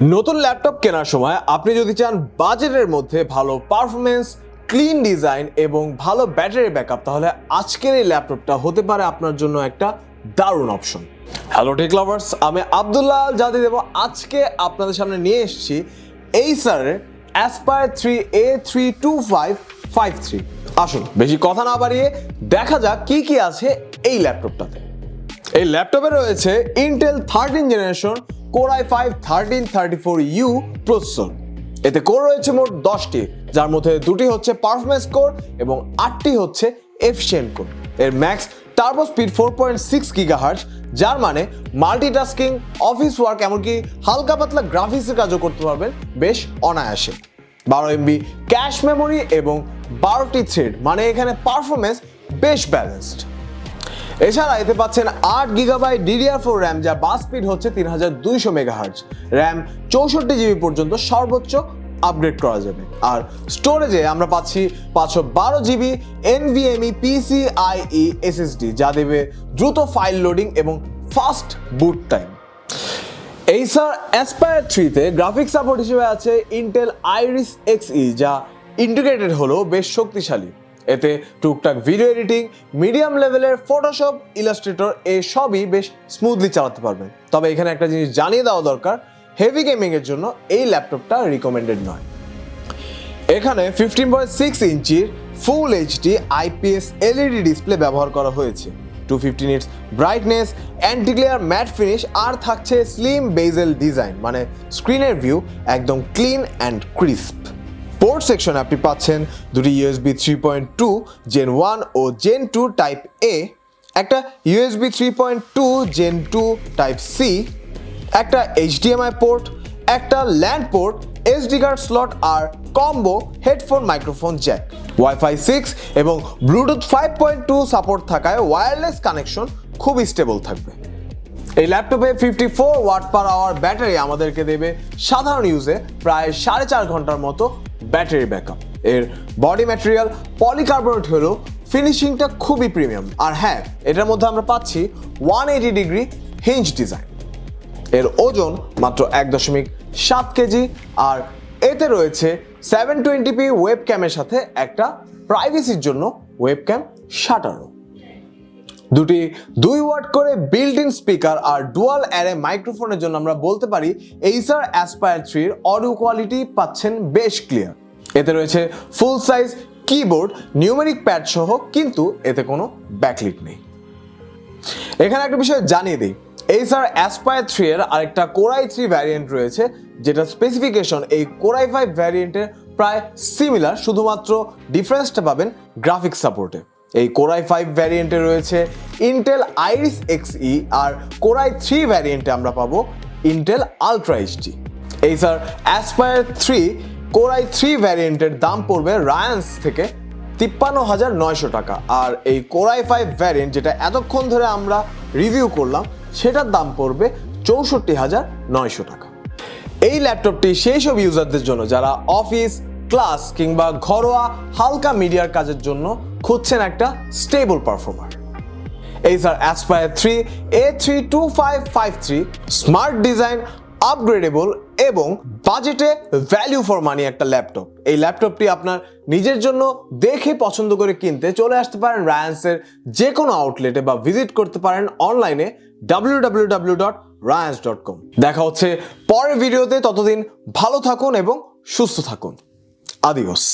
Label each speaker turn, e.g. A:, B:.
A: নতুন ল্যাপটপ কেনার সময় আপনি যদি চান বাজেটের মধ্যে ভালো পারফরমেন্স ক্লিন ডিজাইন এবং ভালো ব্যাটারি ব্যাকআপ তাহলে আজকের এই ল্যাপটপটা হতে পারে আপনার জন্য একটা দারুণ অপশন হ্যালো টেক লাভার্স আমি আবদুল্লাহ জাদি দেব। আজকে আপনাদের সামনে নিয়ে এসেছি এই স্যারের Aspire three A three two five five three আসুন, বেশি কথা না বাড়িয়ে দেখা যাক কি কি আছে এই ল্যাপটপটাতে। এই ল্যাপটপে রয়েছে Intel thirteen generation core i five thirteen thirty four U processor এতে কোর রয়েছে মোট দশটি, যার মধ্যে দুটি হচ্ছে পারফরমেন্স কোর এবং আটটি হচ্ছে এফিসিয়েন্ট কোর এর max turbo speed four point six gigahertz যার মানে মাল্টিটাস্কিং অফিস ওয়ার্ক এমনকি হালকা পাতলা গ্রাফিক্সের কাজও করতে পারবেন বেশ অনায়াসে। বারো এমবি ক্যাশ মেমোরি এবং বারোটি থ্রেড মানে এখানে পারফরমেন্স বেশ ব্যালেন্সড এছাড়া এতে পাচ্ছেন আট গিগাবাইট ডিডিআর ফোর র্যাম যা বাস স্পিড হচ্ছে তিন হাজার দুইশো মেগাহার্জ র্যাম চৌষট্টি জিবি পর্যন্ত সর্বোচ্চ আপগ্রেড করা যাবে। আর স্টোরেজে আমরা পাচ্ছি পাঁচশো বারো জিবি এনভিএমই পিসিআইই এসএসডি যা দেবে দ্রুত ফাইল লোডিং এবং ফাস্ট বুট টাইম এই স্যার অ্যাসপায়ার থ্রিতে গ্রাফিক্স সাপোর্ট হিসেবে আছে ইন্টেল আইরিস এক্সই যা ইন্টিগ্রেটেড হলেও বেশ শক্তিশালী। এতে টুকটাক ভিডিও এডিটিং মিডিয়াম লেভেলের ফটোশপ ইলাস্ট্রেটর এই সবই বেশ স্মুথলি চালাতে পারবেন। তবে এখানে একটা জিনিস জানিয়ে দেওয়া দরকার হেভি গেমিংয়ের জন্য এই ল্যাপটপটা রিকমেন্ডেড নয়। এখানে ফিফটিন পয়েন্ট সিক্স ইঞ্চির full HD IPS LED display ব্যবহার করা হয়েছে। Two fifteen its brightness antiglare matte finish আর থাকছে স্লিম বেজেল ডিজাইন মানে স্ক্রিনের ভিউ একদম clean and crisp port section আপনি পাচ্ছেন দুটি USB three point two gen one O gen two type A একটা USB three point two gen two type C একটা HDMI port একটা LAN port SD card slot আর combo headphone microphone jack wifi six এবং Bluetooth five point two support থাকায় wireless connection খুবই stable থাকবে। এই ল্যাপটপে fifty four watt per hour battery আমাদেরকে দেবে সাধারণ ইউজে প্রায় সাড়ে চার ঘণ্টার মতো ব্যাটারি ব্যাকআপ। এর বডি ম্যাটেরিয়াল পলিকার্বনেট হলেও ফিনিশিংটা খুবই প্রিমিয়াম। আর হ্যাঁ এটার মধ্যে আমরা পাচ্ছি one eighty degree hinge design এর ওজন মাত্র এক দশমিক সাত কেজি আর এতে রয়েছে সেভেন টোয়েন্টি পি ওয়েব ক্যামের সাথে একটা প্রাইভেসির জন্য ওয়েব ক্যাম শাটারও দুটি দুই ওয়াট করে বিল্ট ইন স্পিকার আর ডুয়াল অ্যারে মাইক্রোফোনের জন্য আমরা বলতে পারি এইসার অ্যাসপায়ার থ্রির অডিও কোয়ালিটি পাচ্ছেন বেশ ক্লিয়ার এতে রয়েছে full size keyboard numeric pad সহ, কিন্তু এতে কোনো ব্যাকলিট নেই। এখানে একটা বিষয় জানিয়ে দিই এই স্যার অ্যাসপায়ার থ্রি এর আরেকটা কোরাই থ্রি ভ্যারিয়েন্ট রয়েছে, যেটা স্পেসিফিকেশন এই কোরাই ফাইভ ভ্যারিয়েন্টের প্রায় সিমিলার শুধুমাত্র ডিফারেন্সটা পাবেন গ্রাফিক্স সাপোর্টে এই কোরাই ফাইভ ভ্যারিয়েন্টে রয়েছে ইন্টেল আইরিস এক্সই আর কোরাই থ্রি ভ্যারিয়েন্টে আমরা পাবো ইন্টেল আলট্রা এইচডি এই Acer Aspire three core i three ভ্যারিয়েন্টের দাম পড়বে রায়ান্স থেকে তিপ্পান্ন হাজার নয়শো টাকা। আর এই কোরাই ফাইভ ভ্যারিয়েন্ট যেটা এতক্ষণ ধরে আমরা রিভিউ করলাম, সেটার দাম পড়বে চৌষট্টি হাজার নয়শো টাকা। এই ল্যাপটপটি সেই সব ইউজারদের জন্য, যারা অফিস ক্লাস কিংবা ঘরোয়া হালকা মিডিয়ার কাজের জন্য খুঁজছেন একটা স্টেবল পারফর্মার। এই Acer Aspire three A three two five five three smart design upgradeable এবং বাজেটে ভ্যালু ফর মানি একটা ল্যাপটপ এই ল্যাপটপটি আপনার নিজের জন্য দেখে পছন্দ করে কিনতে চলে আসতে পারেন রায়ান্সের যে কোনো আউটলেটে বা ভিজিট করতে পারেন অনলাইনে W dot Ryans dot com দেখা হচ্ছে পরের ভিডিওতে ততদিন ভালো থাকুন এবং সুস্থ থাকুন। আদিওস